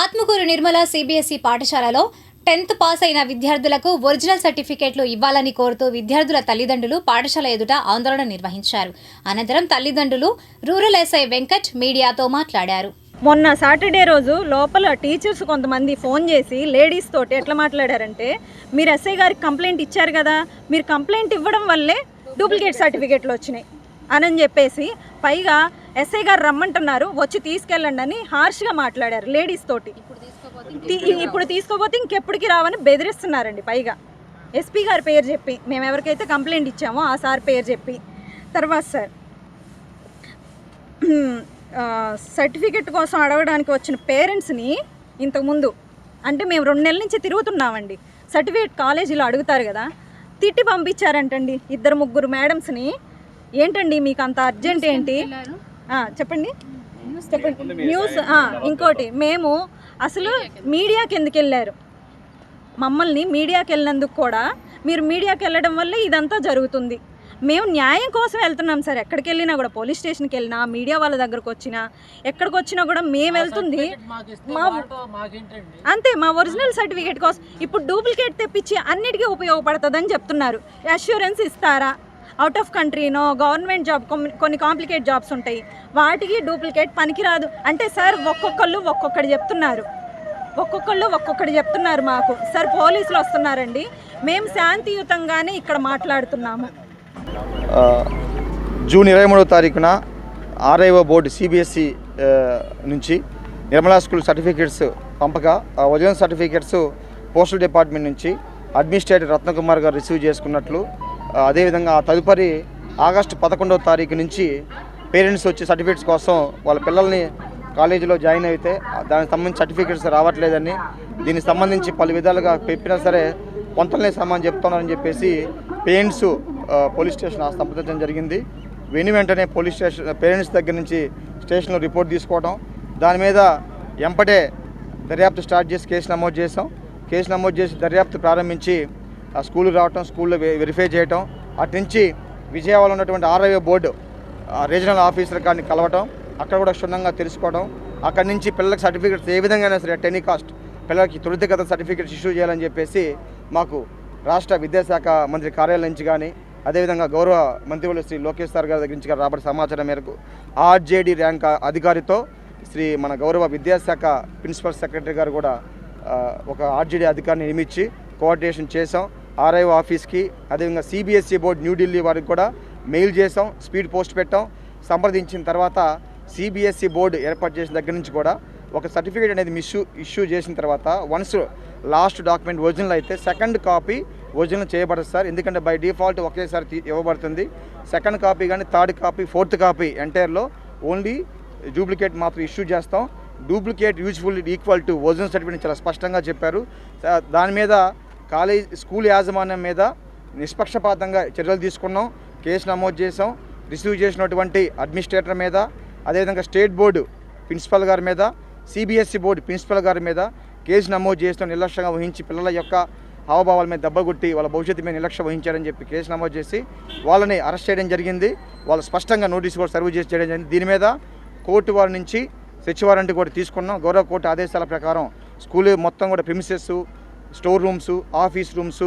Atmakur Nirmala CBSE పాఠశాలలో tenth pass అయిన విద్యార్థులకు ఒరిజినల్ సర్టిఫికేట్లు ఇవ్వాలని కోరుతూ విద్యార్థుల తల్లిదండ్రులు పాఠశాల ఎదుట ఆందోళన నిర్వహించారు. అనంతరం తల్లిదండ్రులు రూరల్ ఎస్ఐ వెంకట్ మీడియాతో మాట్లాడారు. మొన్న సాటర్డే రోజు లోపల టీచర్స్ కొంతమంది ఫోన్ చేసి లేడీస్ తోటి ఎట్లా మాట్లాడారంటే మీరు ఎస్ఐ గారికి కంప్లైంట్ ఇచ్చారు కదా మీరు కంప్లైంట్ ఇవ్వడం వల్లే డూప్లికేట్ సర్టిఫికేట్లు వచ్చినాయి అని చెప్పేసి పైగా ఎస్ఐ గారు రమ్మంటున్నారు వచ్చి తీసుకెళ్ళండి అని హార్ష్గా మాట్లాడారు లేడీస్ తోటి. ఇప్పుడు తీసుకోపోతే ఇంకెప్పటికి రావని బెదిరిస్తున్నారండి పైగా. ఎస్పీ గారి పేరు చెప్పి మేము ఎవరికైతే కంప్లైంట్ ఇచ్చామో ఆ సార్ పేరు చెప్పి. తర్వాత సార్ సర్టిఫికెట్ కోసం అడగడానికి వచ్చిన పేరెంట్స్ని ఇంతకుముందు అంటే మేము రెండు నెలల నుంచి తిరుగుతున్నామండి. సర్టిఫికేట్ కాలేజీలో అడుగుతారు కదా తిట్టి పంపించారంటండి ఇద్దరు ముగ్గురు మేడమ్స్ని. ఏంటండి మీకు అంత అర్జెంట్ ఏంటి? ఆ, చెప్పండి. చెప్పండి. న్యూస్ ఆ, ఇంకోటి. మేము అసలు మీడియాకి ఎందుకు వెళ్ళారు మమ్మల్ని మీడియాకి వెళ్ళినందుకు కూడా మీరు మీడియాకి వెళ్ళడం వల్ల ఇదంతా జరుగుతుంది. మేము న్యాయం కోసం వెళ్తున్నాం సార్. ఎక్కడికి వెళ్ళినా కూడా పోలీస్ స్టేషన్కి వెళ్ళినా మీడియా వాళ్ళ దగ్గరకు వచ్చినా ఎక్కడికి వచ్చినా కూడా మేము వెళ్తుంది. మా అంతే మా ఒరిజినల్ సర్టిఫికేట్ కోసం. ఇప్పుడు డూప్లికేట్ తెప్పించి అన్నిటికీ ఉపయోగపడుతుందని చెప్తున్నారు. అష్యూరెన్స్ ఇస్తారా? అవుట్ ఆఫ్ కంట్రీనో గవర్నమెంట్ జాబ్ కొన్ని కాంప్లికేట్ జాబ్స్ ఉంటాయి. వాటికి డూప్లికేట్ పనికిరాదు. అంటే సార్ ఒక్కొక్కళ్ళు ఒక్కొక్కటి చెప్తున్నారు. ఒక్కొక్కళ్ళు ఒక్కొక్కటి చెప్తున్నారు మాకు. సార్ పోలీసులు వస్తున్నారండి. మేము శాంతియుతంగానే ఇక్కడ మాట్లాడుతున్నాము. జూన్ ఇరవై మూడో తారీఖున ఆర్ఐఓ బోర్డు సిబిఎస్ఈ నుంచి నిర్మలా స్కూల్ సర్టిఫికేట్స్ పంపక ఆ సర్టిఫికేట్స్ పోస్టల్ డిపార్ట్మెంట్ నుంచి అడ్మినిస్ట్రేటర్ రత్నకుమార్ గారు రిసీవ్ చేసుకున్నట్లు అదేవిధంగా ఆ తదుపరి ఆగస్టు పదకొండవ తారీఖు నుంచి పేరెంట్స్ వచ్చి సర్టిఫికేట్స్ కోసం వాళ్ళ పిల్లల్ని కాలేజీలో జాయిన్ అయితే దానికి సంబంధించి సర్టిఫికేట్స్ రావట్లేదని దీనికి సంబంధించి పలు విధాలుగా చెప్పినా సరే కొంతలనే సమాన్ చెప్తున్నారని చెప్పేసి పేరెంట్స్ పోలీస్ స్టేషన్ సంప్రదించడం జరిగింది. వెను వెంటనే పోలీస్ స్టేషన్ పేరెంట్స్ దగ్గర నుంచి స్టేషన్లో రిపోర్ట్ తీసుకోవడం దాని మీద ఎంపటే దర్యాప్తు స్టార్ట్ చేసి కేసు నమోదు చేసాం కేసు నమోదు చేసి దర్యాప్తు ప్రారంభించి స్కూల్ రావటం స్కూల్లో వెరిఫై చేయటం అటు నుంచి విజయవాడలో ఉన్నటువంటి ఆర్ఐఓ బోర్డు రీజనల్ ఆఫీసర్ గారిని కలవటం అక్కడ కూడా క్షుణ్ణంగా తెలుసుకోవడం అక్కడి నుంచి పిల్లలకు సర్టిఫికేట్స్ ఏ విధంగా అయినా సరే టెనీ కాస్ట్ పిల్లలకి త్వరితగత సర్టిఫికేట్స్ ఇష్యూ చేయాలని చెప్పేసి మాకు రాష్ట్ర విద్యాశాఖ మంత్రి కార్యాలయం నుంచి కానీ అదేవిధంగా గౌరవ మంత్రివర్యులు శ్రీ లోకేష్ సార్ గారి దగ్గర నుంచి రాబడి సమాచారం మేరకు ఆర్జేడీ ర్యాంక్ అధికారితో శ్రీ మన గౌరవ విద్యాశాఖ ప్రిన్సిపల్ సెక్రటరీ గారు కూడా ఒక ఆర్జేడీ అధికారిని నియమించి కోఆర్డినేషన్ చేశాం. ఆర్ఐఓ ఆఫీస్కి అదేవిధంగా సిబిఎస్ఈ బోర్డు న్యూఢిల్లీ వారికి కూడా మెయిల్ చేసాం స్పీడ్ పోస్ట్ పెట్టాం. సంప్రదించిన తర్వాత సిబిఎస్ఈ బోర్డు ఏర్పాటు చేసిన దగ్గర నుంచి కూడా ఒక సర్టిఫికేట్ అనేది మిస్యూ ఇష్యూ చేసిన తర్వాత వన్స్ లాస్ట్ డాక్యుమెంట్ ఒరిజినల్ అయితే సెకండ్ కాపీ ఒరిజినల్ చేయబడదు సార్. ఎందుకంటే బై డిఫాల్ట్ ఒకేసారి ఇవ్వబడుతుంది. సెకండ్ కాపీ కానీ థర్డ్ కాపీ ఫోర్త్ కాపీ ఎంటైర్లో ఓన్లీ డూప్లికేట్ మాత్రం ఇష్యూ చేస్తాం. Duplicate useful equal to original certificate చాలా స్పష్టంగా చెప్పారు. దాని మీద కాలేజ్ స్కూల్ యాజమాన్యం మీద నిష్పక్షపాతంగా చర్యలు తీసుకున్నాం కేసు నమోదు చేసాం రిసీవ్ చేసినటువంటి అడ్మినిస్ట్రేటర్ మీద అదేవిధంగా స్టేట్ బోర్డు ప్రిన్సిపల్ గారి మీద సిబిఎస్ఈ బోర్డు ప్రిన్సిపల్ గారి మీద కేసు నమోదు చేస్తూ నిర్లక్ష్యంగా వహించి పిల్లల యొక్క హావభావాల మీద దెబ్బగొట్టి వాళ్ళ భవిష్యత్తు మీద నిర్లక్ష్యం వహించారని చెప్పి కేసు నమోదు చేసి వాళ్ళని అరెస్ట్ చేయడం జరిగింది. వాళ్ళు స్పష్టంగా నోటీస్ కూడా సర్వ్ చేసి చేయడం జరిగింది. దీని మీద కోర్టు వారి నుంచి సెర్చ్ కూడా తీసుకున్నాం. గౌరవ కోర్టు ఆదేశాల ప్రకారం స్కూల్ మొత్తం కూడా premises store rooms office rooms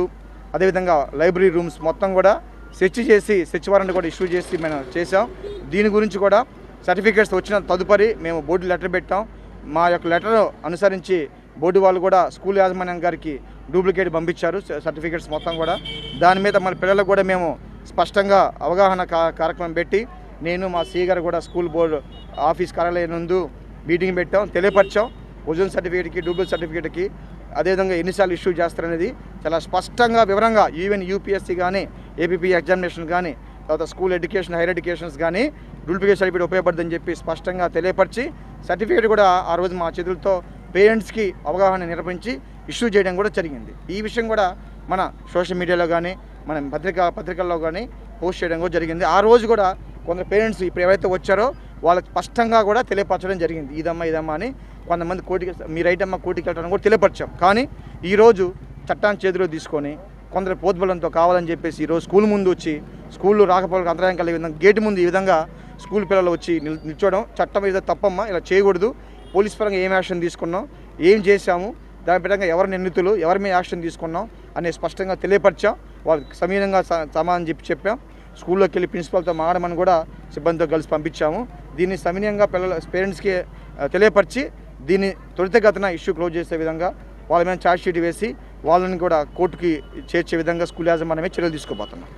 అదేవిధంగా లైబ్రరీ రూమ్స్ మొత్తం కూడా సెర్చ్ చేసి సెర్చ్ వారెంట్ కూడా ఇష్యూ చేసి మేము చేసాం దీని గురించి కూడా సర్టిఫికేట్స్ వచ్చిన తదుపరి మేము బోర్డు లెటర్ పెట్టాం. మా యొక్క లెటర్ అనుసరించి బోర్డు వాళ్ళు కూడా స్కూల్ యాజమాన్యం గారికి డూప్లికేట్ పంపించారు సర్టిఫికేట్స్ మొత్తం కూడా. దాని మీద మన పిల్లలకు కూడా మేము స్పష్టంగా అవగాహన కార్యక్రమం పెట్టి నేను మా సీ గారు కూడా స్కూల్ బోర్డు ఆఫీస్ కార్యాలయం నందు మీటింగ్ పెట్టాం తెలియపరిచాం. ఒరిజినల్ సర్టిఫికేట్కి డూప్లికేట్ సర్టిఫికేట్కి అదేవిధంగా ఎన్నిసార్లు ఇష్యూ చేస్తారనేది చాలా స్పష్టంగా వివరంగా ఈవెన్ యూపీఎస్సీ కానీ ఏపీపీ ఎగ్జామినేషన్ కానీ తర్వాత స్కూల్ ఎడ్యుకేషన్ హైయర్ ఎడ్యుకేషన్స్ కానీ డూప్లికేట్ సర్టిఫికేట్ ఉపయోగపడుతుందని చెప్పి స్పష్టంగా తెలియపరిచి సర్టిఫికేట్ కూడా ఆ రోజు మా చేతులతో పేరెంట్స్కి అవగాహన నిర్వహించి ఇష్యూ చేయడం కూడా జరిగింది. ఈ విషయం కూడా మన సోషల్ మీడియాలో కానీ మన పత్రిక పత్రికల్లో కానీ పోస్ట్ చేయడం కూడా జరిగింది. ఆ రోజు కూడా కొందరు పేరెంట్స్ ఇప్పుడు ఎవరైతే వచ్చారో వాళ్ళకి స్పష్టంగా కూడా తెలియపరచడం జరిగింది. ఇదమ్మా ఇదమ్మా అని కొంతమంది కోటికి మీరు రైట్ కోటికి వెళ్ళడం కూడా తెలియపరిచాం. కానీ ఈరోజు చట్టాన్ని చేతిలో తీసుకొని కొందరు పోద్బలంతో కావాలని చెప్పేసి ఈరోజు స్కూల్ ముందు వచ్చి స్కూల్లో రాకపోవడానికి అంతరాయం కలిగే విధంగా గేటు ముందు ఈ విధంగా స్కూల్ పిల్లలు వచ్చి నిల్చోవడం చట్టం ఏదో తప్పమ్మా ఇలా చేయకూడదు. పోలీస్ పరంగా ఏం యాక్షన్ తీసుకున్నాం? ఏం చేశాము? దాని పరంగా ఎవరు నిందితులు ఎవరి మీద యాక్షన్ తీసుకున్నాం అనే స్పష్టంగా తెలియపరిచాం. వాళ్ళకి సమీరంగా సమాధానం చెప్పి చెప్పాం. స్కూల్లోకి వెళ్ళి ప్రిన్సిపాల్తో మాడమని కూడా సిబ్బందితో కలిసి పంపించాము. దీన్ని సమనీయంగా పిల్లల పేరెంట్స్కి తెలియపరిచి దీన్ని త్వరితగతిన ఇష్యూ క్లోజ్ చేసే విధంగా వాళ్ళ మీద ఛార్జ్ షీట్ వేసి వాళ్ళని కూడా కోర్టుకి చేర్చే విధంగా స్కూల్ యాజమాన్యమే చర్యలు తీసుకోబోతున్నాం